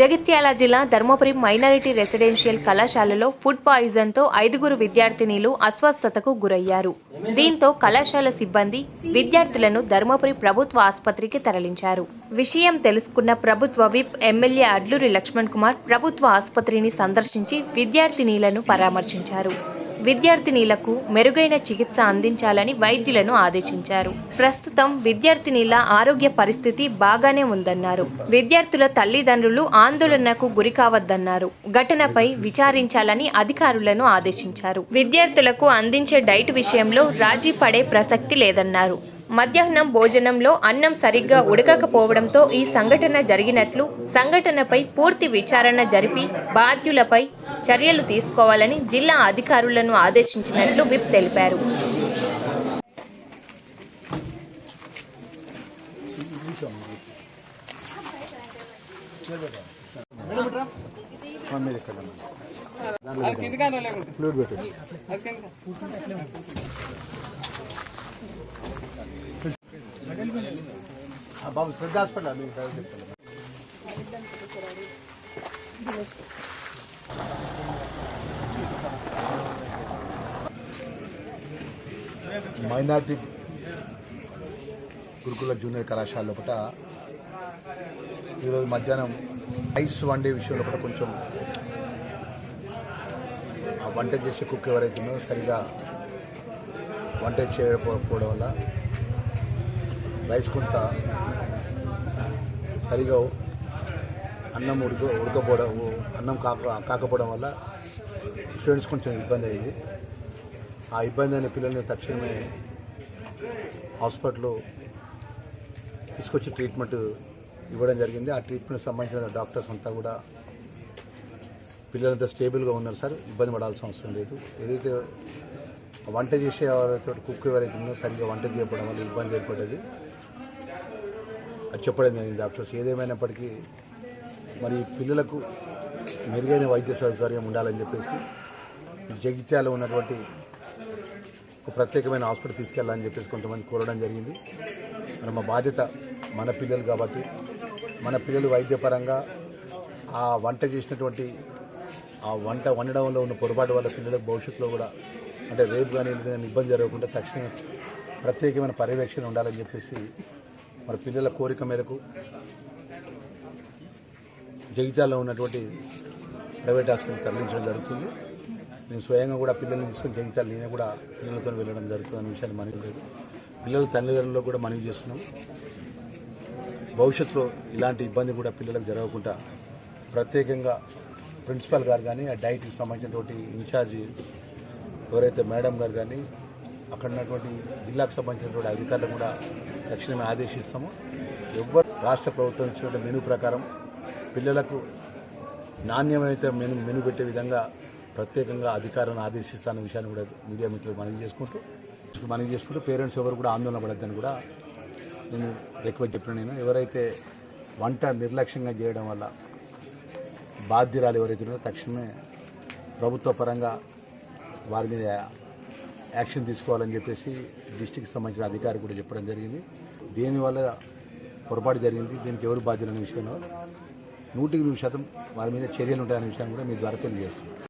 జగిత్యాల జిల్లా Dharmapuri minority residential కళాశాలలో food పాయిజన్తో ఐదుగురు విద్యార్థినీలు అస్వస్థతకు గురయ్యారు. దీంతో కళాశాల సిబ్బంది విద్యార్థులను ధర్మపురి ప్రభుత్వ ఆసుపత్రికి తరలించారు. విషయం తెలుసుకున్న ప్రభుత్వ విప్ ఎమ్మెల్యే అడ్లూరి లక్ష్మణ్ కుమార్ ప్రభుత్వ ఆసుపత్రిని సందర్శించి విద్యార్థినీలను పరామర్శించారు. విద్యార్థినీలకు మెరుగైన చికిత్స అందించాలని వైద్యులను ఆదేశించారు. ప్రస్తుతం విద్యార్థినీల ఆరోగ్య పరిస్థితి బాగానే ఉందన్నారు. విద్యార్థుల తల్లిదండ్రులు ఆందోళనకు గురి కావద్దన్నారు. ఘటనపై విచారించాలని అధికారులను ఆదేశించారు. విద్యార్థులకు అందించే డైట్ విషయంలో రాజీ పడే ప్రసక్తి లేదన్నారు. మధ్యాహ్నం భోజనంలో అన్నం సరిగ్గా ఉడకకపోవడంతో ఈ సంఘటన జరిగినట్లు సంఘటనపై పూర్తి విచారణ జరిపి బాధ్యులపై చర్యలు తీసుకోవాలని జిల్లా అధికారులను ఆదేశించినట్లు విప్ తెలిపారు. బాబు శ్రద్ధ హాస్పిటల్ మీకు డ్రైవర్ చెప్తాను. మైనార్టీ గురుకుల జూనియర్ కళాశాల లోపల ఈరోజు మధ్యాహ్నం రైస్ వండే విషయంలో కూడా కొంచెం ఆ వంట చేసే కుక్ ఎవరైతే ఉన్నారో సరిగా వంట చేయకపోవడం వల్ల రైస్ కొంత సరిగా అన్నం ఉడక ఉడకపోవడం అన్నం కాక కాకపోవడం వల్ల స్టూడెంట్స్ కొంచెం ఇబ్బంది అయింది ఆ ఇబ్బంది అయిన పిల్లల్ని తక్షణమే హాస్పిటల్లో తీసుకొచ్చి ట్రీట్మెంట్ ఇవ్వడం జరిగింది. ఆ ట్రీట్మెంట్ సంబంధించిన డాక్టర్స్ అంతా కూడా పిల్లలంతా స్టేబుల్గా ఉన్నారు సార్. ఇబ్బంది పడాల్సిన అవసరం లేదు. ఏదైతే వంట చేసే ఎవరైతే కుక్ ఎవరైతే ఉన్నారో సరిగ్గా వంట చేయకపోవడం వల్ల ఇబ్బంది ఏర్పడేది చెప్పడం జరిగింది డాక్టర్స్. ఏదేమైనప్పటికీ మరి పిల్లలకు మెరుగైన వైద్య సౌకర్యం ఉండాలని చెప్పేసి జగిత్యాలో ఉన్నటువంటి ఒక ప్రత్యేకమైన హాస్పిటల్ తీసుకెళ్ళాలని చెప్పేసి కొంతమంది కోరడం జరిగింది. మరి మా బాధ్యత మన పిల్లలు కాబట్టి మన పిల్లలు వైద్యపరంగా ఆ వంట చేసినటువంటి ఆ వంట వండడంలో ఉన్న పొరపాటు వల్ల పిల్లలకు భవిష్యత్తులో కూడా అంటే రేపు కానీ కానీ ఇబ్బంది జరగకుండా తక్షణమే ప్రత్యేకమైన పర్యవేక్షణ ఉండాలని చెప్పేసి మరి పిల్లల కోరిక మేరకు జగిత్యాలలో ఉన్నటువంటి ప్రైవేట్ హాస్పిటల్ తరలించడం జరుగుతుంది. నేను స్వయంగా కూడా పిల్లల్ని తీసుకుని జగిత్యాలు నేనే కూడా పిల్లలతో వెళ్ళడం జరుగుతుంది అనే విషయాన్ని మనకి లేదు పిల్లల తల్లిదండ్రులు కూడా మనవి చేస్తున్నాం. భవిష్యత్తులో ఇలాంటి ఇబ్బంది కూడా పిల్లలకు జరగకుండా ప్రత్యేకంగా ప్రిన్సిపాల్ గారు కానీ ఆ డైట్కి సంబంధించినటువంటి ఇన్ఛార్జి ఎవరైతే మేడం గారు కానీ అక్కడ ఉన్నటువంటి జిల్లాకు సంబంధించినటువంటి అధికారులు కూడా తక్షణమే ఆదేశిస్తాము. ఎవ్వరు రాష్ట్ర ప్రభుత్వం ఇచ్చినటువంటి మెను ప్రకారం పిల్లలకు నాణ్యమైతే మెను మెను పెట్టే విధంగా ప్రత్యేకంగా అధికారులను ఆదేశిస్తాన విషయాన్ని కూడా మీడియా మిత్రులు మనవి చేసుకుంటూ మనవి చేసుకుంటూ పేరెంట్స్ ఎవరు కూడా ఆందోళన పడద్దని కూడా నేను రిక్వెస్ట్ చెప్పిన నేను. ఎవరైతే వంట నిర్లక్ష్యంగా చేయడం వల్ల బాధ్యురాలు ఎవరైతే ఉన్నారో తక్షణమే ప్రభుత్వ పరంగా వారి మీద యాక్షన్ తీసుకోవాలని చెప్పేసి డిస్టిక్ సంబంధించిన అధికారి కూడా చెప్పడం జరిగింది. దీనివల్ల పొరపాటు జరిగింది. దీనికి ఎవరు బాధ్యులు అనే విషయంలో నూటికి నూరు శాతం వారి మీద చర్యలు ఉంటాయనే విషయాన్ని కూడా మీ ద్వారా తెలియజేస్తున్నాం.